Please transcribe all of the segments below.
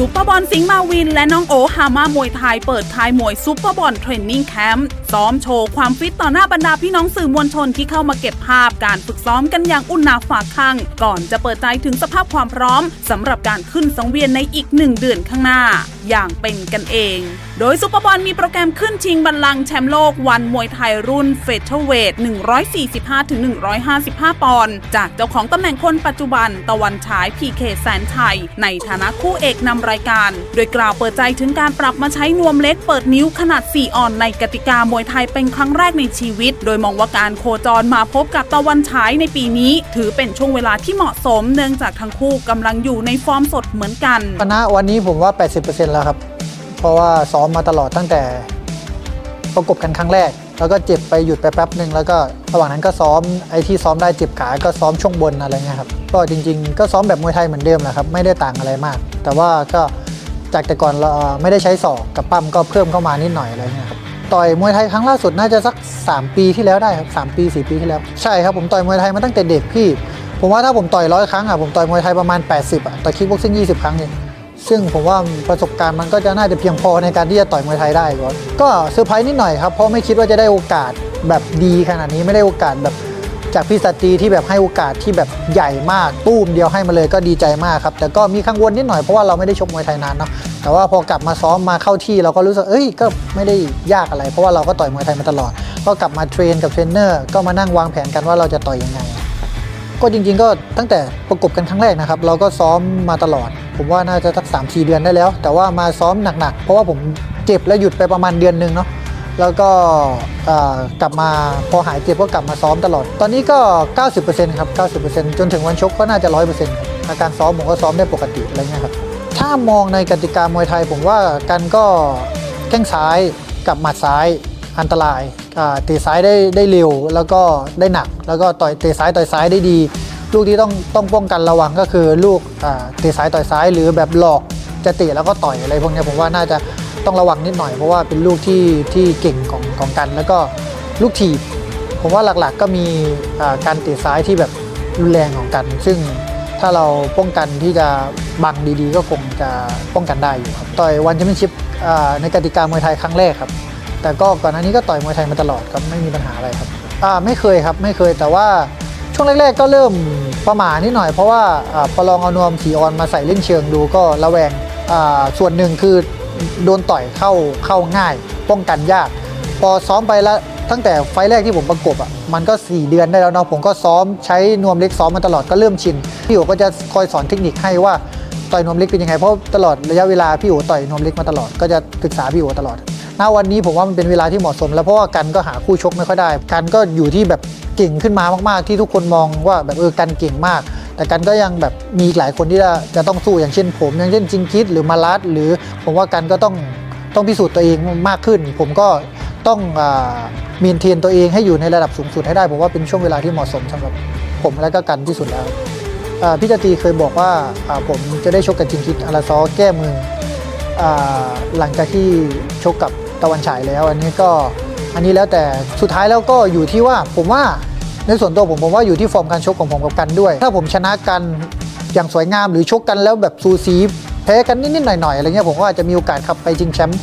ซูเปอร์บอลสิงห์มาวิน และน้องโอฮาม่ามวยไทยเปิดท้ายมวยซูเปอร์บอลเทรนนิ่งแคมป์ซ้อมโชว์ความฟิตต่อหน้าบรรดาพี่น้องสื่อมวลชนที่เข้ามาเก็บภาพการฝึกซ้อมกันอย่างอุ่นหนาฝาข้างก่อนจะเปิดใจถึงสภาพความพร้อมสำหรับการขึ้นสังเวียนในอีกหนึ่งเดือนข้างหน้า อย่างเป็นกันเอง โดยซูเปอร์บอลมีโปรแกรมขึ้นชิงบัลลังก์แชมป์โลกวันมวยไทยรุ่นเฟเธอร์เวท 145-155 ปอนด์จากเจ้าของตำแหน่งคนปัจจุบันตะวันฉายพีเคแสนชัยในฐานะคู่เอกนำรายการ โดยกล่าวเปิดใจถึงการปรับมาใช้นวมเล็กเปิดนิ้วขนาด 4 ออนในกติกามวยไทยเป็นครั้งแรกในชีวิต โดยมองว่าการโคจรมาพบกับตะวันฉายในปีนี้ ถือเป็นช่วงเวลาที่เหมาะสม เนื่องจากทั้งคู่กำลังอยู่ในฟอร์มสดเหมือนกันคณะวันนี้ผมว่า 80%แล้วครับ เพราะว่าซ้อมมาตลอดตั้งแต่ ประกบกันครั้งแรก แล้วก็เจ็บไปหยุดไปแป๊บหนึ่งแล้วก็ระหว่างนั้นก็ซ้อมไอ้ที่ซ้อมได้เจ็บขาก็ซ้อมช่วงบนอะไรเงี้ยครับก็จริง ๆ ก็ซ้อมแบบมวยไทยเหมือนเดิมแหละครับไม่ได้ต่างอะไรมาก แต่ว่าก็จากแต่ก่อนเราไม่ได้ใช้ศอกกับปั้มก็เพิ่มเข้ามานิดหน่อยอะไรเงี้ยครับ ต่อยมวยไทยครั้งล่าสุดน่าจะสัก 3 ปีที่แล้วได้ครับ3ปี 4 ปีที่แล้ว ใช่ครับผมต่อยมวยไทยมาตั้งแต่เด็กพี่ ผมว่าถ้าผมต่อยร้อยครั้งอะผมต่อยมวยไทยประมาณ 80อะต่อยคิกบ็อกซิ่ง20 ครั้งเองซึ่งผมว่าประสบการณ์มันก็จะน่าจะเพียงพอในการที่จะต่อยมวยไทยได้ก่อนก็เซอร์ไพรส์นิดหน่อยครับเพราะไม่คิดว่าจะได้โอกาสแบบดีขนาดนี้ไม่ได้โอกาสแบบจากพี่สตรีที่แบบให้โอกาสที่แบบใหญ่มากตู้มเดียวให้มาเลยก็ดีใจมากครับแต่ก็มีกังวลนิดหน่อยเพราะว่าเราไม่ได้ชกมวยไทยนานเนาะ แต่ว่าพอกลับมาซ้อมมาเข้าที่เราก็รู้สึกเอ้ยก็ไม่ได้ยากอะไร เพราะว่าเราก็ต่อยมวยไทยมาตลอด ก็กลับมาเทรนกับเทรนเนอร์ก็มานั่งวางแผนกันว่าเราจะต่อยยังไง ก็จริงๆ ก็ตั้งแต่ประกบกันครั้งแรกนะครับ เราก็ซ้อมมาตลอด ผมว่าน่าจะสัก3 4เดือนได้แล้ว แต่ว่ามาซ้อมหนักๆ เพราะว่าผมเจ็บแล้วหยุดไปประมาณเดือนหนึ่งเนาะแล้วก็กลับมาพอหายเจ็บก็กลับมาซ้อมตลอด ตอนนี้ก็ 90%ครับ 90%จนถึงวันชกก็น่าจะ 100%ครับอาการซ้อมผมก็ซ้อมได้ปกติอะไรเงี้ยครับ ถ้ามองในกติกามวยไทย ผมว่ากันก็แข้งซ้ายกับหมัดซ้ายอันตรายตะซ้ายได้ได้เร็วแล้วก็ได้หนัก แล้วก็ต่อยเตะซ้ายต่อยซ้ายได้ดี ลูกที่ต้องต้องป้องกันระวังก็คือลูกเตะซ้ายต่อยซ้ายหรือแบบหลอกจะเตะแล้วก็ต่อยอะไรพวกนี้ผมว่าน่าจะต้องระวังนิดหน่อยเพราะว่าเป็นลูกที่ที่เก่งของของกัน แล้วก็ลูกถีบผมว่าหลักๆก็มีการเตะซ้ายที่แบบรุนแรงของกัน ซึ่ง ถ้าเราป้องกันที่จะบังดีๆ ก็คงจะป้องกันได้อยู่ครับต่อยวันแชมเปี้ยนชิพในกติกามวยไทยครั้งแรกครับ แต่ก็ก่อนหน้านี้ก็ต่อยมวยไทยมาตลอดครับไม่มีปัญหาอะไรครับอ่าไม่เคยครับไม่เคยแต่ว่าช่วงแรกๆก็เริ่มประหมานิดหน่อยเพราะว่าอาพอลองเอานวมสีออนมาใส่เล่นเชิงดูก็ระแวงส่วนหนึ่งคือโดนต่อยเข้าเข้าง่าย ป้องกันยาก พอซ้อมไปแล้ว ตั้งแต่ไฟแรกที่ผมประกบอะมันก็ 4 เดือนได้แล้วเนาะผมก็ซ้อมใช้นวมเล็กซ้อมมาตลอดก็เริ่มชินพี่โอก็จะคอยสอนเทคนิคให้ว่าต่อยนวมเล็กเป็นยังไงเพราะตลอดระยะเวลาพี่โอต่อยนวมเล็กมาตลอดก็จะศึกษาพี่โอตลอดณวันนี้ผมว่ามันเป็นเวลาที่เหมาะสม แล้วเพราะว่ากันก็หาคู่ชกไม่ค่อยได้ กันก็อยู่ที่แบบเก่งขึ้นมามาก ๆ ที่ทุกคนมองว่าแบบเออกันเก่งมาก แต่กันก็ยังแบบมีอีกหลายคนที่จะจะต้องสู้อย่างเช่น ผมอย่างเช่นจิงคิดหรือมาลัดหรือผมว่ากันก็ต้องต้องพิสูจน์ตัวเองมากขึ้น ผมก็ ต้องมีนเทียนตัวเองให้อยู่ในระดับสูงสุดให้ได้ผมว่าเป็นช่วงเวลาที่เหมาะสมสำหรับผมและก็กันที่สุดแล้วอ่าพี่จตีเคยบอกว่าผมจะได้ชกกับจิงคิดอาราซอแก้มืออหลังจากที่ชกกับตะวันฉายแล้ว อันนี้ก็อันนี้แล้วแต่สุดท้ายแล้วก็อยู่ที่ว่าผมว่าในส่วนตัวผมผมว่าอยู่ที่ฟอร์มการชกของผมกับกันด้วย ถ้าผมชนะกันอย่างสวยงามหรือชกกันแล้วแบบซูซีแพ้กันนิดๆหน่อยๆอะไรเงี้ยผมว่าจะมีโอกาสขับไปชิงแชมป์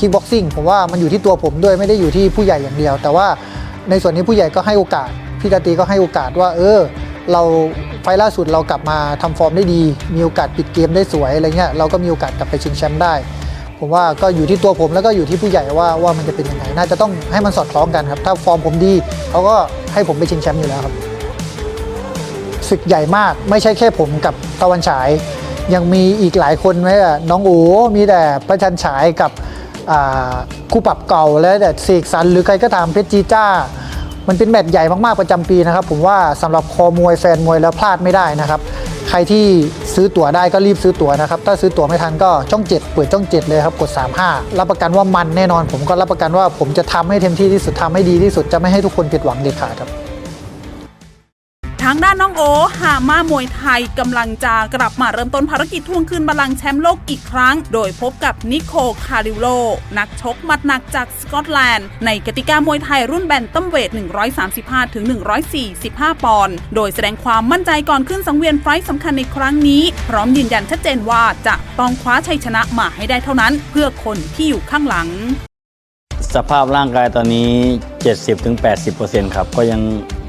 คิกบ็อกซิ่งผมว่ามันอยู่ที่ตัวผมด้วยไม่ได้อยู่ที่ผู้ใหญ่อย่างเดียว แต่ว่าในส่วนนี้ผู้ใหญ่ก็ให้โอกาสพี่ตาตีก็ให้โอกาสว่า เออ เราไฟล์ล่าสุดเรากลับมาทำฟอร์มได้ดี มีโอกาสปิดเกมได้สวยอะไรเงี้ยเราก็มีโอกาสกลับไปชิงแชมป์ได้ ผมว่าก็อยู่ที่ตัวผมแล้วก็อยู่ที่ผู้ใหญ่ว่าว่ามันจะเป็นยังไงน่าจะต้องให้มันสอดคล้องกันครับ ถ้าฟอร์มผมดีเขาก็ให้ผมไปชิงแชมป์อยู่แล้วครับศึกใหญ่มากไม่ใช่แค่ผมกับตะวันฉาย ยังมีอีกหลายคนไหมอะน้องโอูมีแต่ประชันฉายกับ คู่ปรับเก่าและแต่เสกสรรหรือใครก็ตามเพชรจีจ้า มันเป็นแมตช์ใหญ่มากๆประจำปีนะครับ ผมว่าสำหรับคอมวยแฟนมวยแล้วพลาดไม่ได้นะครับ ใครที่ซื้อตั๋วได้ก็รีบซื้อตั๋วนะครับ ถ้าซื้อตั๋วไม่ทันก็ช่อง 7 เปิดช่อง 7 เลยครับ กด 35 รับประกันว่ามันแน่นอน ผมก็รับประกันว่าผมจะทำให้เต็มที่ที่สุดทำให้ดีที่สุดจะไม่ให้ทุกคนผิดหวังเด็ดขาดครับางด้านน้องโอฮาม่ามวยไทยกำลังจะกลับมาเริ่มต้นภารกิจทวงคืนบัลลังก์แชมป์โลกอีกครั้ง โดยพบกับนิโคคาริโล นักชกมัดหนักจากสกอตแลนด์ ในกติกามวยไทยรุ่นแบนตัมเวท 135 ถึง 145 ปอนด์ โดยแสดงความมั่นใจก่อนขึ้นสังเวียนไฟท์สำคัญในครั้งนี้ พร้อมยืนยันชัดเจนว่าจะต้องคว้าชัยชนะมาให้ได้เท่านั้น เพื่อคนที่อยู่ข้างหลังสภาพร่างกายตอนนี้ 70-80%ครับ ก็ยัง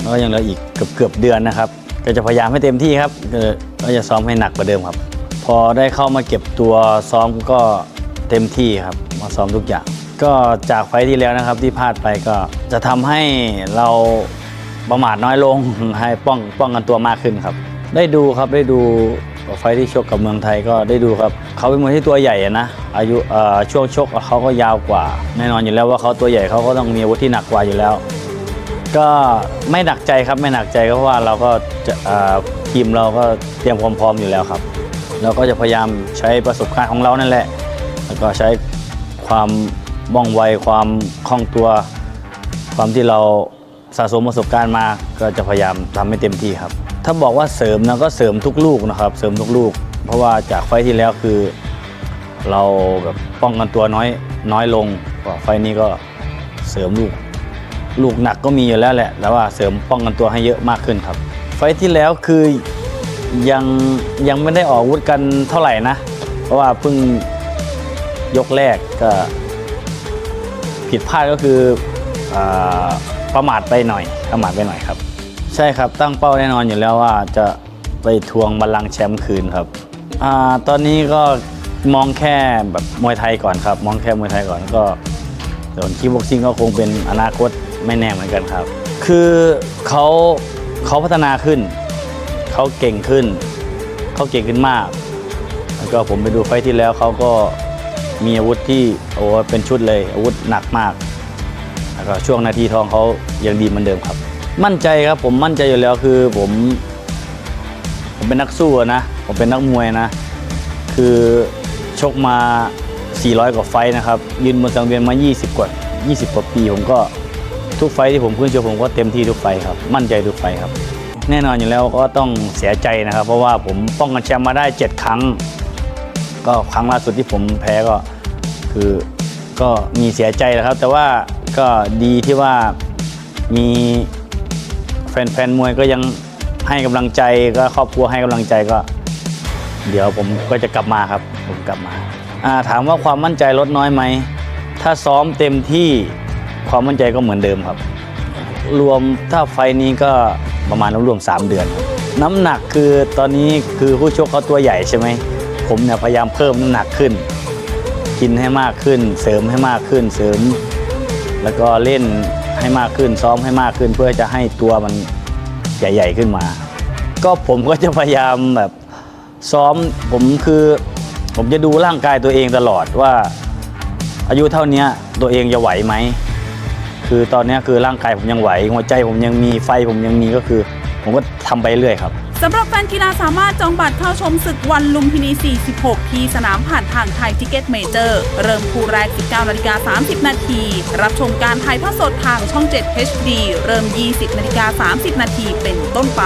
ก็ยังเหลืออีกเกือบเกือบเดือนนะครับก็จะพยายามให้เต็มที่ครับก็จะซ้อมให้หนักกว่าเดิมครับ พอได้เข้ามาเก็บตัวซ้อมก็เต็มที่ครับ มาซ้อมทุกอย่าง ก็จากไฟที่แล้วนะครับที่พลาดไปก็จะทำให้เราประมาทน้อยลงให้ป้องป้องกันตัวมากขึ้นครับ ได้ดูครับได้ดูไฟที่ชกกับเมืองไทยก็ได้ดูครับเขาเป็นมวยที่ตัวใหญ่นะอายุช่วงชกเขาก็ยาวกว่า แน่นอนอยู่แล้วว่าเขาตัวใหญ่เขาก็ต้องมีอาวุธที่หนักกว่าอยู่แล้ว ก็ไม่หนักใจครับไม่หนักใจก็เพราะว่าเราก็จะทีมเราก็เตรียมความพร้อมอยู่แล้วครับ เราก็จะพยายามใช้ประสบการณ์ของเรานั่นแหละ แล้วก็ใช้ความว่องไวความคล่องตัว ความที่เราสะสมประสบการณ์มาก็จะพยายามทำให้เต็มที่ครับ ถ้าบอกว่าเสริมนะก็เสริมทุกลูกนะครับ เสริมทุกลูก เพราะว่าจากไฟที่แล้วคือ เราแบบป้องกันตัวน้อยน้อยลงกว่าไฟนี้ก็เสริมลูก ลูกหนักก็มีอยู่แล้วแหละ แต่ว่าเสริมป้องกันตัวให้เยอะมากขึ้นครับ ไฟที่แล้วคือยังยังไม่ได้ออกวุธกันเท่าไหร่นะ เพราะว่าเพิ่งยกแรกก็ ผิดพลาดก็คืออประมาทไปหน่อยประมาทไปหน่อยครับ ใช่ครับตั้งเป้าแน่นอนอยู่แล้วว่าจะไปทวงบัลลังก์แชมป์คืนครับอตอนนี้ก็มองแค่แบบมวยไทยก่อนครับ มองแค่มวยไทยก่อนก็ส่วนคีบ็อกซิ่งก็คงเป็นอนาคต ไม่แน่เหมือนกันครับ คือเขาเขาพัฒนาขึ้น เขาเก่งขึ้น เขาเก่งขึ้นมาก แล้วก็ผมไปดูไฟที่แล้วเขาก็มีอาวุธที่โอ้เป็นชุดเลย อาวุธหนักมากแล้วก็ช่วงนาทีทองเขายังดีเหมือนเดิมครับ มั่นใจครับผมมั่นใจอยู่แล้วคือผม ผมเป็นนักสู้นะ ผมเป็นนักมวยนะ คือชกมา 400 กว่าไฟนะครับ ยืนบนสังเวียนมา 20 กว่า 20 กว่าปีผมก็ ทุกไฟที่ผมขึ้นชกผมก็เต็มที่ทุกไฟครับ มั่นใจทุกไฟครับ แน่นอนอยู่แล้วก็ต้องเสียใจนะครับ เพราะว่าผมป้องกันแชมป์มาได้ 7 ครั้ง ก็ครั้งล่าสุดที่ผมแพ้ก็คือก็มีเสียใจนะครับ แต่ว่าก็ดีที่ว่ามีแฟนๆมวยก็ยังให้กำลังใจก็ครอบครัวให้กำลังใจก็ เดี๋ยวผมก็จะกลับมาครับผมกลับมาาถามว่าความมั่นใจลดน้อยไหม ถ้าซ้อมเต็มที่ ความมั่นใจก็เหมือนเดิมครับ รวมถ้าไฟนี้ก็ประมาณรวมๆ3เดือน น้ำหนักคือตอนนี้คือผู้ชกเขาตัวใหญ่ใช่ไหมผมเนี่ยพยายามเพิ่มน้ำหนักขึ้น กินให้มากขึ้น เสริมให้มากขึ้นเสริม แล้วก็เล่นให้มากขึ้นซ้อมให้มากขึ้น เพื่อจะให้ตัวมันใหญ่ ๆขึ้นมา ก็ผมก็จะพยายามแบบซ้อมผมคือผมจะดูร่างกายตัวเองตลอดว่า อายุเท่านี้ตัวเองจะไหวไหม คือตอนนี้คือร่างกายผมยังไหว หัวใจผมยังมีไฟผมยังมีก็คือ ผมก็ทำไปเรื่อยครับสำหรับแฟนกีฬาสามารถจองบัตรเข้าชมศึกวันลุมพินี 46 ที่สนามผ่านทางไทยทิกเก็ตเมเจอร์ เริ่มคู่แรก 19นาฬิกา30 นาที รับชมการถ่ายทอดสดทางช่อง 7 HD เริ่ม 20นาฬิกา30 นาทีเป็นต้นไป